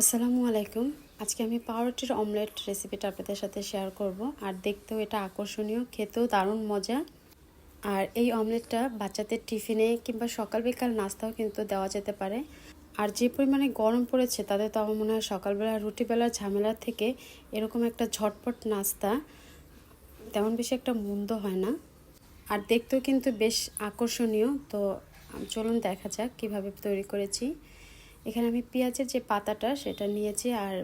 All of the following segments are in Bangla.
আসসালামু আলাইকুম। আজকে আমি পাউরুটির অমলেট রেসিপিটা আপনাদের সাথে শেয়ার করব। আর দেখতেও এটা আকর্ষণীয়, খেতেও দারুণ মজা। আর এই অমলেটটা বাচ্চাদের টিফিনে কিংবা সকাল বিকাল নাস্তাও কিন্তু দেওয়া যেতে পারে। আর যে পরিমাণে গরম পড়েছে তাদের তো আমার মনে হয় সকালবেলা রুটিবেলার ঝামেলার থেকে এরকম একটা ঝটপট নাস্তা তেমন বেশি একটা মন্দ হয় না। আর দেখতেও কিন্তু বেশ আকর্ষণীয়। তো চলুন দেখা যাক কীভাবে তৈরি করেছি। এখানে আমি পেঁয়াজের যে পাতাটা সেটা নিয়েছি আর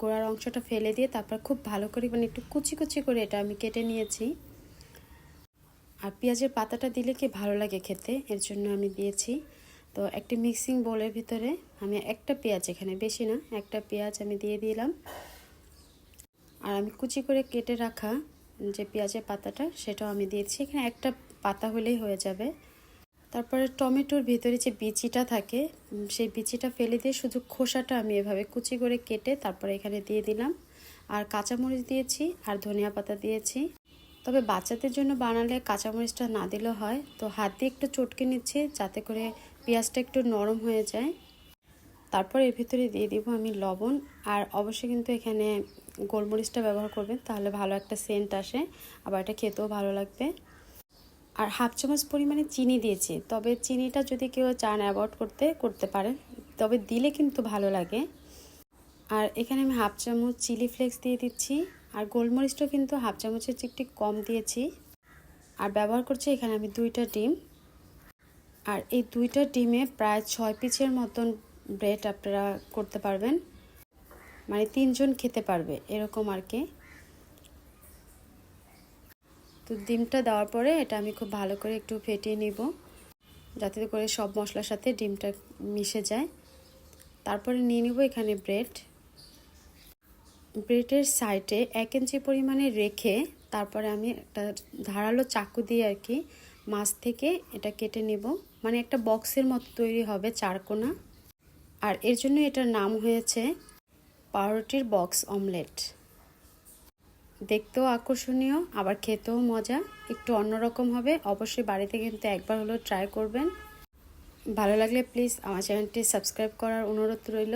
গোড়ার অংশটা ফেলে দিয়ে তারপর খুব ভালো করে মানে একটু কুচি কুচি করে এটা আমি কেটে নিয়েছি। আর পেঁয়াজের পাতাটা দিলে কি ভালো লাগে খেতে, এর জন্য আমি দিয়েছি। তো একটি মিক্সিং বোলের ভিতরে আমি একটা পেঁয়াজ, এখানে বেশি না, একটা পেঁয়াজ আমি দিয়ে দিলাম। আর আমি কুচি করে কেটে রাখা যে পেঁয়াজের পাতাটা সেটাও আমি দিয়েছি। এখানে একটা পাতা হলেই হয়ে যাবে। তারপরে টমেটোর ভিতরে যে বিচিটা থাকে সেই বিচিটা ফেলে দিয়ে শুধু খোসাটা আমি এভাবে কুচি করে কেটে তারপরে এখানে দিয়ে দিলাম। আর কাঁচামরিচ দিয়েছি আর ধনিয়া পাতা দিয়েছি। তবে বাচ্চাদের জন্য বানালে কাঁচামরিচটা না দিলেও হয়। তো হাত দিয়ে একটু চটকে নিচ্ছি যাতে করে পেঁয়াজটা একটু নরম হয়ে যায়। তারপর এর ভিতরে দিয়ে দিব আমি লবণ। আর অবশ্যই কিন্তু এখানে গোলমরিচটা ব্যবহার করবেন, তাহলে ভালো একটা সেন্ট আসে। আবার এটা খেতেও ভালো লাগবে। আর হাফ চামচ পরিমাণে চিনি দিয়েছি। তবে চিনিটা যদি কেউ চান অ্যাভয়েড করতে করতে পারেন। তবে দিলে কিন্তু ভালো লাগে। আর এখানে আমি হাফ চামচ চিলি ফ্লেক্স দিয়ে দিচ্ছি। আর গোলমরিচটা কিন্তু হাফ চামচের একটু কম দিয়েছি। আর ব্যবহার করছি এখানে আমি দুইটা ডিম। আর এই দুইটা ডিমে প্রায় ছয় পিসের মতন ব্রেড আপনারা করতে পারবেন। মানে তিনজন খেতে পারবে, এরকম আর কি। তো ডিমটা দেওয়ার পরে এটা আমি খুব ভালো করে একটু ফেটিয়ে নিব, যাতে করে সব মশলার সাথে ডিমটা মিশে যায়। তারপরে নিয়ে নিব এখানে ব্রেড। ব্রেডের সাইডে এক ইঞ্চি পরিমাণে রেখে তারপরে আমি একটা ধারালো চাকু দিয়ে আর কি মাছ থেকে এটা কেটে নেব। মানে একটা বক্সের মতো তৈরি হবে চারকোনা। আর এর জন্য এটার নাম হয়েছে পাউরুটির বক্স অমলেট। দেখতেও আকর্ষণীয়, আবার খেতেও মজা। একটু অন্যরকম হবে। অবশ্যই বাড়িতে কিন্তু একবার হলেও ট্রাই করবেন। ভালো লাগলে প্লিজ আমার চ্যানেলটি সাবস্ক্রাইব করার অনুরোধ রইল।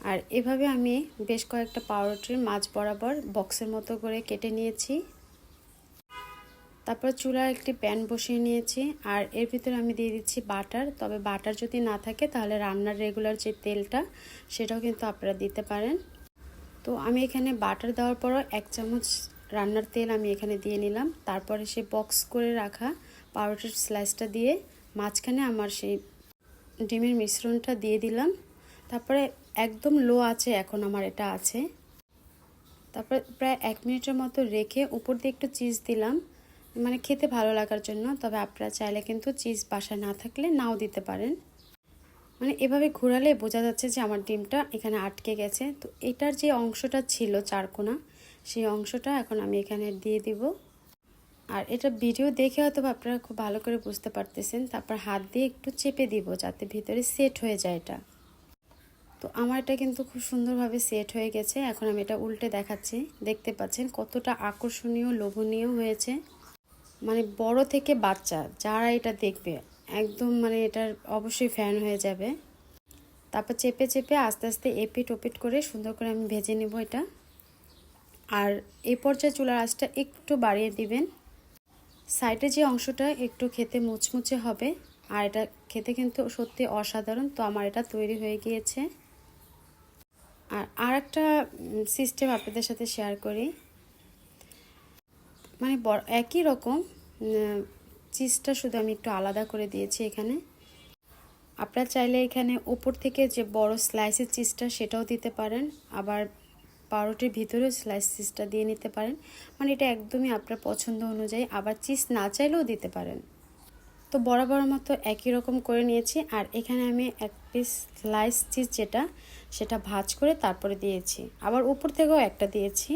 আর এভাবে আমি বেশ কয়েকটা পাউরুটির মাছ বরাবর বক্সের মতো করে কেটে নিয়েছি। তারপর চুলার একটি প্যান বসিয়ে নিয়েছি। আর এর ভিতরে আমি দিয়ে দিচ্ছি বাটার। তবে বাটার যদি না থাকে, তাহলে রান্নার রেগুলার যে তেলটা, সেটাও কিন্তু আপনারা দিতে পারেন। তো আমি এখানে বাটার দেওয়ার পরও এক চামচ রান্নার তেল আমি এখানে দিয়ে নিলাম। তারপরে সে বক্স করে রাখা পাউরুটির স্লাইসটা দিয়ে মাঝখানে আমার সেই ডিমের মিশ্রণটা দিয়ে দিলাম। তারপরে একদম লো আছে এখন আমার এটা আছে। তারপরে প্রায় এক মিনিটের মতো রেখে উপর দিয়ে একটু চিজ দিলাম। মানে খেতে ভালো লাগার জন্য, তবে আপনারা চাইলে কিন্তু চিজ বাসায় না থাকলে নাও দিতে পারেন। মানে এভাবে ঘোরালে বোঝা যাচ্ছে যে আমার ডিমটা এখানে আটকে গেছে। তো এটার যে অংশটা ছিল চারকোনা, সেই অংশটা এখন আমি এখানে দিয়ে দিব। আর এটা ভিডিও দেখে হয়তো আপনারা খুব ভালো করে বুঝতে পারতেছেন। তারপর হাত দিয়ে একটু চেপে দিব যাতে ভিতরে সেট হয়ে যায় এটা। তো আমার এটা কিন্তু খুব সুন্দরভাবে সেট হয়ে গেছে। এখন আমি এটা উল্টে দেখাচ্ছি। দেখতে পাচ্ছেন কতটা আকর্ষণীয়, লোভনীয় হয়েছে। মানে বড় থেকে বাচ্চা, যারা এটা দেখবে একদম মানে এটার অবশ্যই ফ্যান হয়ে যাবে। তারপর চেপে চেপে আস্তে আস্তে এপিট ওপিট করে সুন্দর করে আমি ভেজে নেব এটা। আর এই পর্যায়ে চুলার আঁচটা একটু বাড়িয়ে দিবেন। সাইডে যে অংশটা একটু খেতে মুচমুচে হবে, আর এটা খেতে কিন্তু সত্যি অসাধারণ। তো আমার এটা তৈরি হয়ে গিয়েছে। আর আর একটা সিস্টেম আপনাদের সাথে শেয়ার করি। মানে একই রকম চিজটা শুধু আমি একটু আলাদা করে দিয়েছি এখানে। আপনারা চাইলে এখানে ওপর থেকে যে বড় স্লাইসের চিজটা সেটাও দিতে পারেন, আবার পাউরুটির ভিতরেও স্লাইস চিজটা দিয়ে নিতে পারেন। মানে এটা একদমই আপনার পছন্দ অনুযায়ী, আবার চিজ না চাইলেও দিতে পারেন। তো বরাবর মতো একই রকম করে নিয়েছি, আর এখানে আমি এক পিস স্লাইস চিজ যেটা, সেটা ভাজ করে তারপরে দিয়েছি। আবার উপর থেকেও একটা দিয়েছি।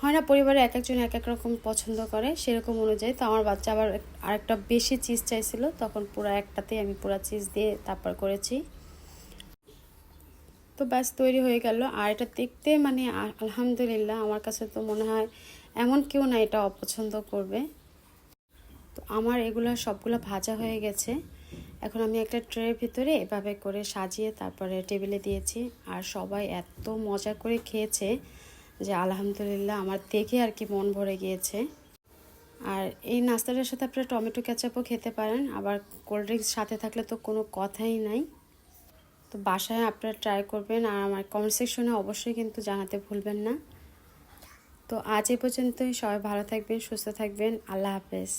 হয় না পরিবারে এক একজন এক এক রকম পছন্দ করে সেরকম অনুযায়ী। তো আমার বাচ্চা আবার আরেকটা বেশি চিজ চাইছিল, তখন পুরো একটাতেই আমি পুরো চিজ দিয়ে তারপর করেছি। তো ব্যাস, তৈরি হয়ে গেল। আর এটা দেখতে মানে আলহামদুলিল্লাহ আমার কাছে তো মনে হয় এমন কেউ না এটা অপছন্দ করবে। তো আমার এগুলো সবগুলো ভাজা হয়ে গেছে। এখন আমি একটা ট্রের ভিতরে এভাবে করে সাজিয়ে তারপরে টেবিলে দিয়েছি। আর সবাই এত মজা করে খেয়েছে। যে আলহামদুলিল্লাহ আমার দেখে আর কি মন ভরে গিয়েছে। আর এই নাস্তাটার সাথে আপনারা টমেটো ক্যাচাপও খেতে পারেন, আবার কোল্ড ড্রিঙ্কস সাথে থাকলে তো কোনো কথাই নাই। তো বাসায় আপনারা ট্রাই করবেন, আর আমার কমেন্ট সেকশনে অবশ্যই কিন্তু জানাতে ভুলবেন না। তো আজ এ পর্যন্তই, সবাই ভালো থাকবেন, সুস্থ থাকবেন, আল্লাহ হাফেজ।